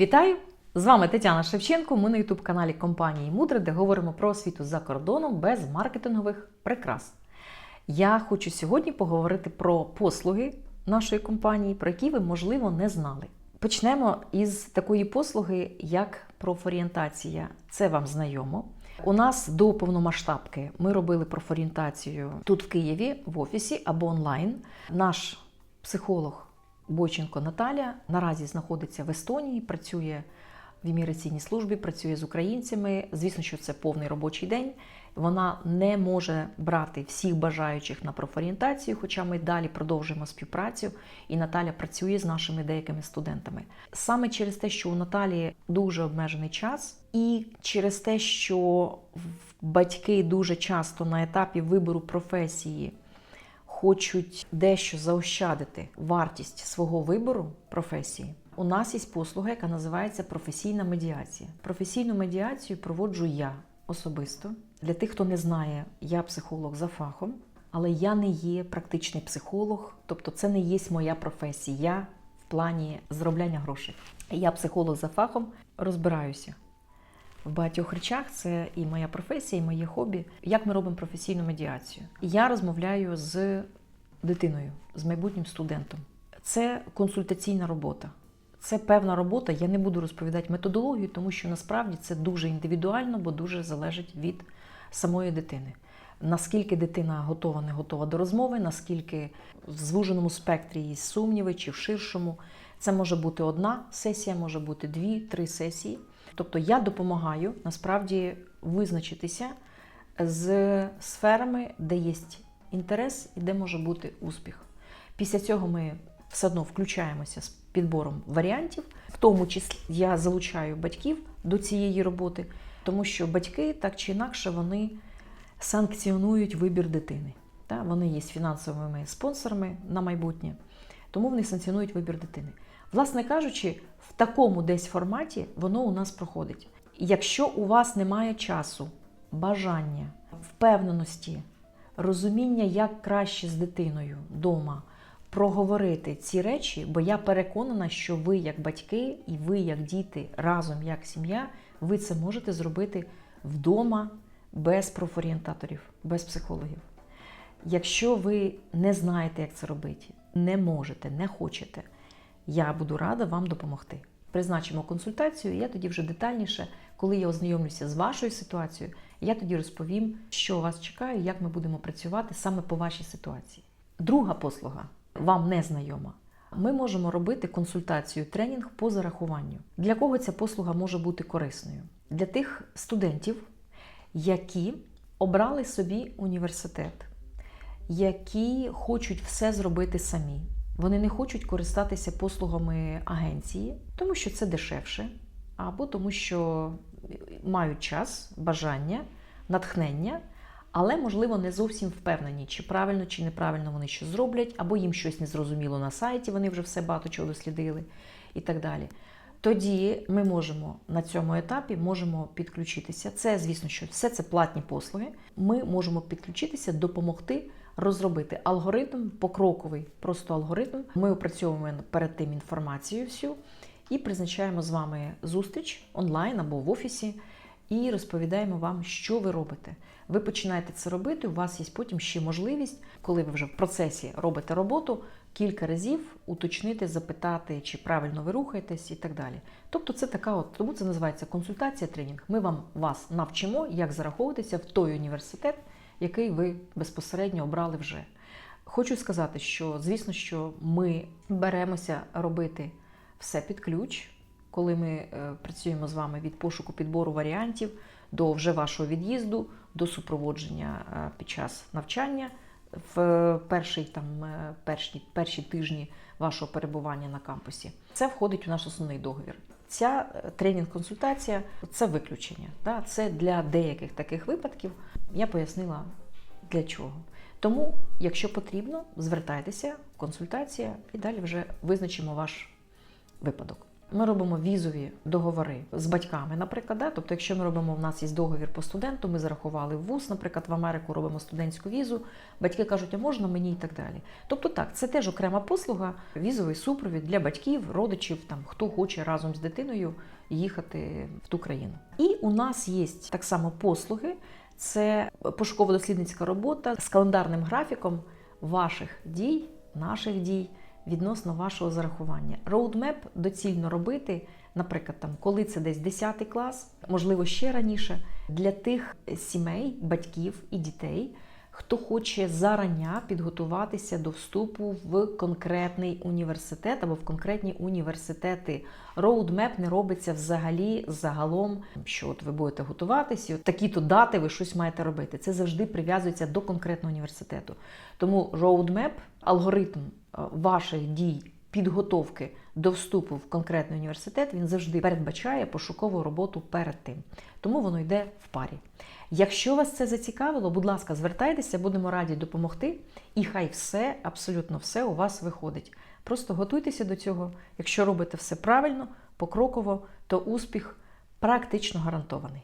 Вітаю! З вами Тетяна Шевченко. Ми на youtube каналі компанії Мудре, де говоримо про освіту за кордоном без маркетингових прикрас. Я хочу сьогодні поговорити про послуги нашої компанії, про які ви, можливо, не знали. Почнемо із такої послуги, як профорієнтація. Це вам знайомо. У нас до повномасштабки ми робили профорієнтацію тут в Києві в офісі або онлайн. Наш психолог Бойченко Наталя наразі знаходиться в Естонії, працює в імміграційній службі, працює з українцями. Звісно, що це повний робочий день. Вона не може брати всіх бажаючих на профорієнтацію, хоча ми далі продовжуємо співпрацю, і Наталя працює з нашими деякими студентами. Саме через те, що у Наталі дуже обмежений час, і через те, що батьки дуже часто на етапі вибору професії хочуть дещо заощадити вартість свого вибору професії. У нас є послуга, яка називається професійна медіація. Професійну медіацію проводжу я особисто. Для тих, хто не знає, я психолог за фахом, але я не є практичний психолог, тобто це не є моя професія в плані заробляння грошей. Я психолог за фахом, розбираюся в багатьох речах. Це і моя професія, і моє хобі. Як ми робимо професійну медіацію? Я розмовляю з дитиною, з майбутнім студентом. Це консультаційна робота. Це певна робота. Я не буду розповідати методологію, тому що насправді це дуже індивідуально, бо дуже залежить від самої дитини. Наскільки дитина готова, не готова до розмови, наскільки в звуженому спектрі є сумніви чи в ширшому. Це може бути одна сесія, може бути дві, три сесії. Тобто я допомагаю насправді визначитися з сферами, де є інтерес і де може бути успіх. Після цього ми все одно включаємося з підбором варіантів, в тому числі я залучаю батьків до цієї роботи, тому що батьки так чи інакше вони санкціонують вибір дитини. Вони є фінансовими спонсорами на майбутнє, тому вони санкціонують вибір дитини. Власне кажучи, в такому десь форматі воно у нас проходить. Якщо у вас немає часу, бажання, впевненості, розуміння, як краще з дитиною вдома проговорити ці речі, бо я переконана, що ви, як батьки, і ви, як діти, разом як сім'я, ви це можете зробити вдома без профорієнтаторів, без психологів. Якщо ви не знаєте, як це робити, не можете, не хочете, я буду рада вам допомогти. Призначимо консультацію, і я тоді вже детальніше, коли я ознайомлюся з вашою ситуацією, я тоді розповім, що вас чекає, як ми будемо працювати саме по вашій ситуації. Друга послуга вам не знайома. Ми можемо робити консультацію, тренінг по зарахуванню. Для кого ця послуга може бути корисною? Для тих студентів, які обрали собі університет, які хочуть все зробити самі. Вони не хочуть користатися послугами агенції, тому що це дешевше, або тому, що мають час, бажання, натхнення, але, можливо, не зовсім впевнені, чи правильно, чи неправильно вони що зроблять, або їм щось незрозуміло на сайті, вони вже все багато чого дослідили і так далі. Тоді ми можемо на цьому етапі можемо підключитися. Це, звісно, що все це платні послуги. Ми можемо підключитися, допомогти розробити алгоритм, покроковий просто алгоритм. Ми опрацьовуємо перед тим інформацію всю і призначаємо з вами зустріч онлайн або в офісі. І розповідаємо вам, що ви робите. Ви починаєте це робити. У вас є потім ще можливість, коли ви вже в процесі робите роботу, кілька разів уточнити, запитати, чи правильно ви рухаєтесь і так далі. Тобто, це така, от тому це називається консультація, тренінг. Ми вам вас навчимо, як зараховуватися в той університет, який ви безпосередньо обрали вже. Хочу сказати, що звісно, що ми беремося робити все під ключ коли ми е, працюємо з вами від пошуку підбору варіантів до вже вашого від'їзду, до супроводження е, під час навчання в перший, там, е, перші, перші тижні вашого перебування на кампусі. Це входить у наш основний договір. Ця тренінг-консультація це виключення. Да? Це для деяких таких випадків. Я пояснила для чого. Тому, якщо потрібно, звертайтеся, консультація, і далі вже визначимо ваш випадок. Ми робимо візові договори з батьками, наприклад. Да? Тобто, якщо ми робимо, в нас є договір по студенту, ми зарахували в ВУЗ, наприклад, в Америку робимо студентську візу, батьки кажуть, а можна мені і так далі. Тобто, так, це теж окрема послуга, візовий супровід для батьків, родичів, там хто хоче разом з дитиною їхати в ту країну. І у нас є так само послуги. Це пошуково-дослідницька робота з календарним графіком ваших дій, наших дій відносно вашого зарахування. Роудмеп доцільно робити, наприклад, там, коли це десь 10 клас, можливо, ще раніше, для тих сімей, батьків і дітей, хто хоче зарання підготуватися до вступу в конкретний університет або в конкретні університети. Роудмеп не робиться взагалі загалом, що от ви будете готуватися, такі-то дати ви щось маєте робити. Це завжди прив'язується до конкретного університету. Тому роудмеп, алгоритм ваших дій. Підготовки до вступу в конкретний університет він завжди передбачає пошукову роботу перед тим, тому воно йде в парі. Якщо вас це зацікавило, будь ласка, звертайтеся, будемо раді допомогти, і хай все, абсолютно все у вас виходить. Просто готуйтеся до цього. Якщо робите все правильно, покроково, то успіх практично гарантований.